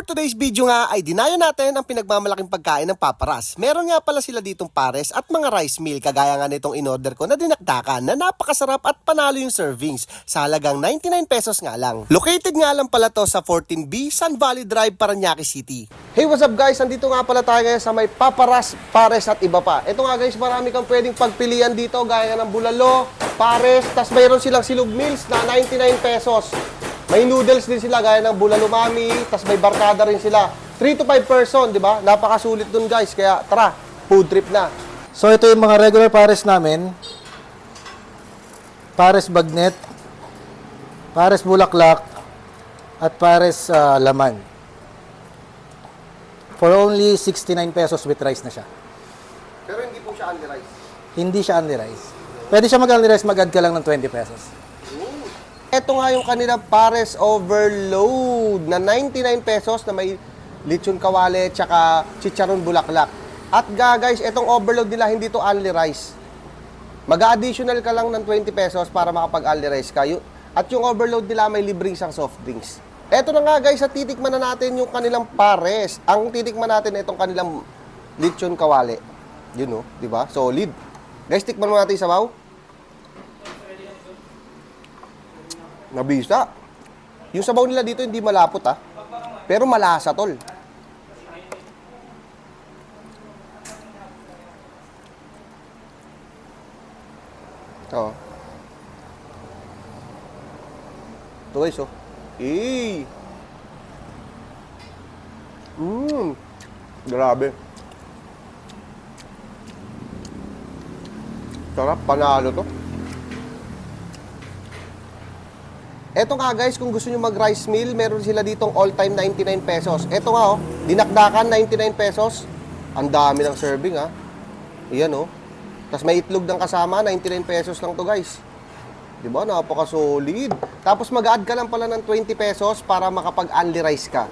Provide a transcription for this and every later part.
For today's video nga ay dinayo natin ang pinagmamalaking pagkain ng paparas. Meron nga pala sila ditong pares at mga rice meal kagaya nga nitong in-order ko na dinakdakan na napakasarap at panalo yung servings sa halagang 99 pesos nga lang. Located nga lang pala to sa 14B Sun Valley Drive, Paranaque City. Hey, what's up guys? Andito nga pala tayo ngayon sa may paparas, pares at iba pa. Ito nga guys, marami kang pwedeng pagpilian dito gaya ng bulalo, pares, tas mayroon silang silog meals na 99 pesos. May noodles din sila gaya ng bulalo mami, tas may barkada rin sila. 3 to 5 person, di ba? Napakasulit dun guys. Kaya tara, food trip na. So ito yung mga regular pares namin. Pares bagnet, pares bulaklak, at pares ah, laman. For only 69 pesos with rice na siya. Pero hindi po siya only rice. Hindi siya only rice. Pwede siya mag-only rice, mag-add ka lang ng 20 pesos. Ito nga yung kanila pares overload na 99 pesos na may lechon kawale tsaka chicharon bulaklak. At ga guys, itong overload nila hindi to only rice. Mag-additional ka lang ng 20 pesos para makapag-only rice ka. Yung- At yung overload nila may libreng isang soft drinks. Eto na nga guys, sa titikman na natin yung kanilang pares. Ang titikman natin itong kanilang lechon kawale. Yun oh, di ba? Solid. Guys, tikman mo natin yung sabaw. Nabisa. Yung sabaw nila dito hindi malapot ah. Pero malasa tol. Oo. Ito guys oh. Eh. Mmm. Grabe. Sarap, panalo to. Eto nga guys, kung gusto nyo mag-rice meal, meron sila ditong all-time 99 pesos. Eto nga oh, dinakdakan 99 pesos. Ang dami ng serving ha. Iyan oh. Tapos may itlog ng kasama, 99 pesos lang to guys. 'Di ba? Napaka-solid. Tapos mag-add ka lang pala ng 20 pesos para makapag-only rice ka.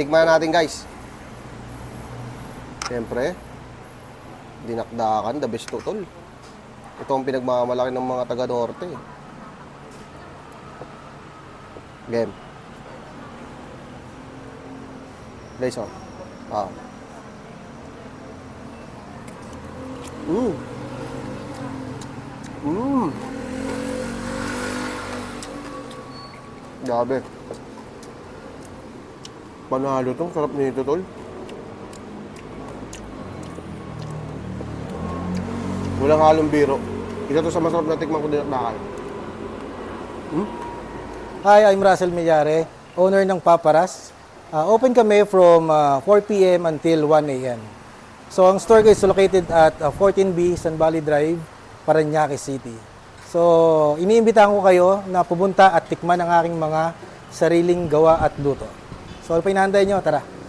Tikman na natin guys. Siyempre, dinakdakan, the best to tol. Ito ang pinagmamalaki ng mga taga-norte. eh. Game. Guys, oh. Ah. Mm. Mm. Grabe. Panalo tong sarap nito, tol. Walang halong biro. Isa to sa masarap na tikman ko din at nakal. Hi, I'm Russell Millare, owner ng Paparas. Ah, open kami from ah, 4 p.m. until 1 a.m. So, ang store ko is located at ah, 14B San Valley Drive, Paranaque City. So, iniimbitahan ko kayo na pumunta at tikman ang aking mga sariling gawa at luto. So, pa inaantay nyo? Tara!